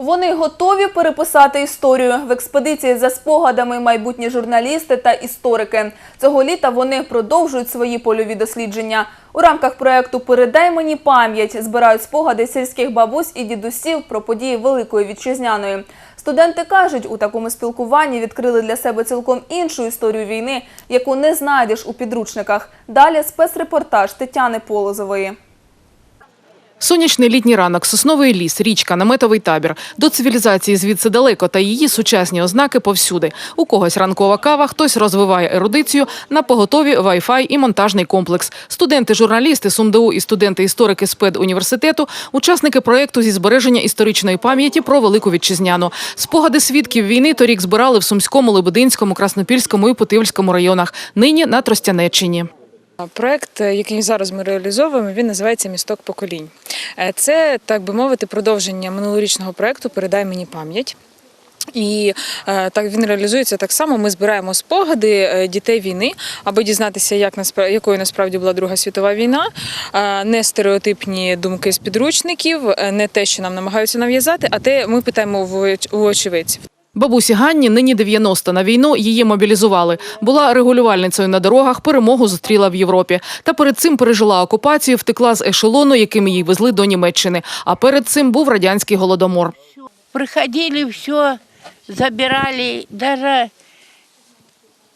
Вони готові переписати історію. В експедиції за спогадами майбутні журналісти та історики. Цього літа вони продовжують свої польові дослідження. У рамках проекту Передай мені пам'ять збирають спогади сільських бабусь і дідусів про події Великої Вітчизняної. Студенти кажуть, у такому спілкуванні відкрили для себе цілком іншу історію війни, яку не знайдеш у підручниках. Далі спецрепортаж Тетяни Полозової. Сонячний літній ранок, сосновий ліс, річка, наметовий табір. До цивілізації звідси далеко, та її сучасні ознаки повсюди. У когось ранкова кава, хтось розвиває ерудицію, на поготові вай-фай і монтажний комплекс. Студенти-журналісти СумДУ і студенти-історики з педуніверситету – учасники проєкту зі збереження історичної пам'яті про Велику Вітчизняну. Спогади свідків війни торік збирали в Сумському, Лебединському, Краснопільському і Путивльському районах. Нині на Тростянеччині. Проект, е, який зараз ми реалізовуємо, він називається Місток поколінь. Е, Це, так би мовити, продовження минулорічного проекту Передай мені пам'ять. І е, так він реалізується так само. Ми збираємо спогади дітей війни, аби дізнатися, як якою насправді була Друга світова війна, не стереотипні думки з підручників, не те, що нам намагаються нав'язати, а те ми питаємо у очевидців. Бабусі Ганні нині 90 на війну її мобілізували. Була регулювальницею на дорогах, перемогу зустріла в Європі. Та перед цим пережила окупацію, втекла з ешелону, яким її везли до Німеччини. А перед цим був радянський голодомор. Приходили, все забирали, даже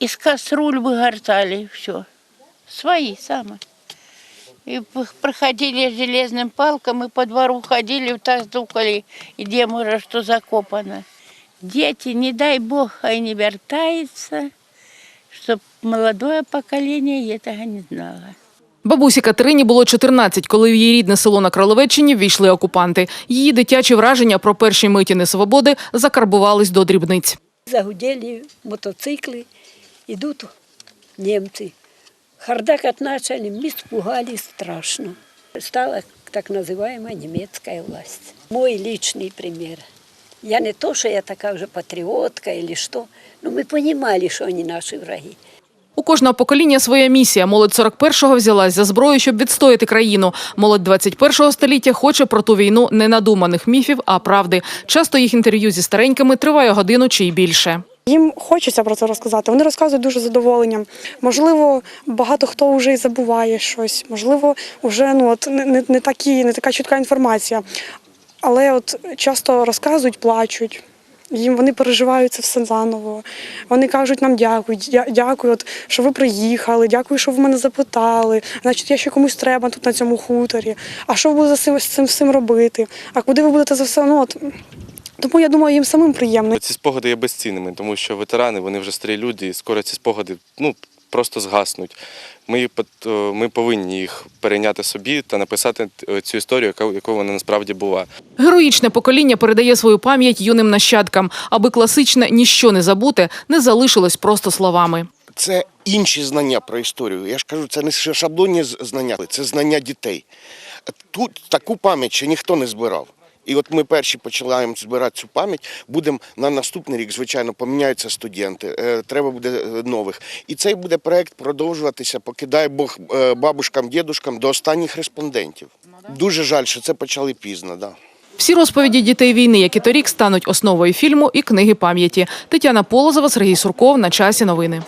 из кастрюль выгортали все. Свои самые. И п- проходили железным палком, и по двору ходили, вот так стукали, и где может что закопано. Дети, не дай бог, и не вертаются, чтоб молодое поколение этого не знало. Бабусі Катерині було 14, коли в її рідне село на Кролевеччині ввійшли окупанти. Її дитячі враження про перші миті несвободи закарбувались до дрібниць. Загудели мотоциклы, идут немцы. Хардакать начали, мы испугались страшно. Стала так называемая немецкая власть. Мой личный пример. Я не то, что я такая уже патриотка или что, но мы понимали, что они наши враги. У кожного покоління своя місія. Молодь 41-го взялась за зброю, щоб відстояти країну. Молодь 21-го століття хоче про ту війну не надуманих міфів, а правди. Часто їх інтерв'ю зі старенькими триває годину чи й більше. Їм хочеться про це розказати. Вони розказують дуже задоволенням. Можливо, багато хто вже й забуває щось. Можливо, вже ну от не, не, не такі, не така чітка інформація. Але от часто розказують, плачуть. Їм вони переживають це все заново. Вони кажуть нам дякую, дякую, от, що ви приїхали, дякую, що ви мене запитали. Значить, я ще комусь треба тут на цьому хуторі. А що ви будете з цим, всім робити? А куди ви будете за все? Ну, от, тому я думаю, їм самим приємно. Ці спогади є безцінними, тому що ветерани вони вже старі люди, і скоро ці спогади ну, просто згаснуть. Ми, пот- ми повинні їх перейняти собі та написати е, цю історію, якою вона насправді була. Героїчне покоління передає свою пам'ять юним нащадкам, аби класичне ніщо не забуте не залишилось просто словами. це інші знання про історію. Я ж кажу, це не шаблонні знання, це знання дітей. Тут таку пам'ять ще ніхто не збирав. І от ми перші починаємо збирати цю пам'ять. Будемо на наступний рік, звичайно, поміняються студенти. е, Треба буде е, нових. І цей буде проект продовжуватися, поки дай Бог е, бабушкам, дідушкам до останніх респондентів. Дуже жаль, що це почали пізно. Да. Всі розповіді дітей війни, як і торік, стануть основою фільму і книги пам'яті. Тетяна Полозова, Сергій Сурков. На часі новини.